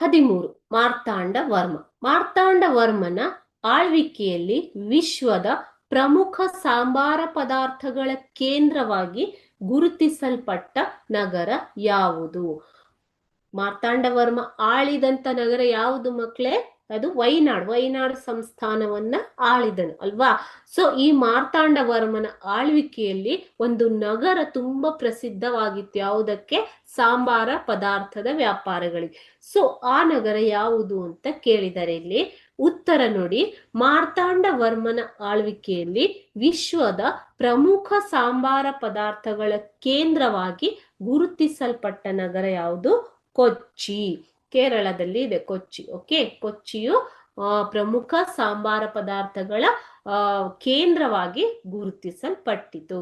ಹದಿಮೂರು, ಮಾರ್ತಾಂಡ ವರ್ಮ. ಮಾರ್ತಾಂಡ ವರ್ಮನ ಆಳ್ವಿಕೆಯಲ್ಲಿ ವಿಶ್ವದ ಪ್ರಮುಖ ಸಾಂಬಾರ ಪದಾರ್ಥಗಳ ಕೇಂದ್ರವಾಗಿ ಗುರುತಿಸಲ್ಪಟ್ಟ ನಗರ ಯಾವುದು? ಮಾರ್ತಾಂಡವರ್ಮ ಆಳಿದಂತ ನಗರ ಯಾವುದು ಮಕ್ಕಳೇ ಅದು ವೈನಾಡ್ ವೈನಾಡ್ ಸಂಸ್ಥಾನವನ್ನ ಆಳಿದನು, ಅಲ್ವಾ? ಸೊ ಈ ಮಾರ್ತಾಂಡ ವರ್ಮನ ಆಳ್ವಿಕೆಯಲ್ಲಿ ಒಂದು ನಗರ ತುಂಬಾ ಪ್ರಸಿದ್ಧವಾಗಿತ್ತು. ಯಾವುದಕ್ಕೆ? ಸಾಂಬಾರ ಪದಾರ್ಥದ ವ್ಯಾಪಾರಗಳಿಗೆ. ಸೊ ಆ ನಗರ ಯಾವುದು ಅಂತ ಕೇಳಿದರೆ ಇಲ್ಲಿ ಉತ್ತರ ನೋಡಿ. ಮಾರ್ತಾಂಡ ವರ್ಮನ ಆಳ್ವಿಕೆಯಲ್ಲಿ ವಿಶ್ವದ ಪ್ರಮುಖ ಸಾಂಬಾರ ಪದಾರ್ಥಗಳ ಕೇಂದ್ರವಾಗಿ ಗುರುತಿಸಲ್ಪಟ್ಟ ನಗರ ಯಾವುದು? ಕೊಚ್ಚಿ. ಕೇರಳದಲ್ಲಿ ಇದೆ ಕೊಚ್ಚಿ ಓಕೆ ಕೊಚ್ಚಿಯು ಪ್ರಮುಖ ಸಾಂಬಾರ ಪದಾರ್ಥಗಳ ಕೇಂದ್ರವಾಗಿ ಗುರುತಿಸಲ್ಪಟ್ಟಿತು.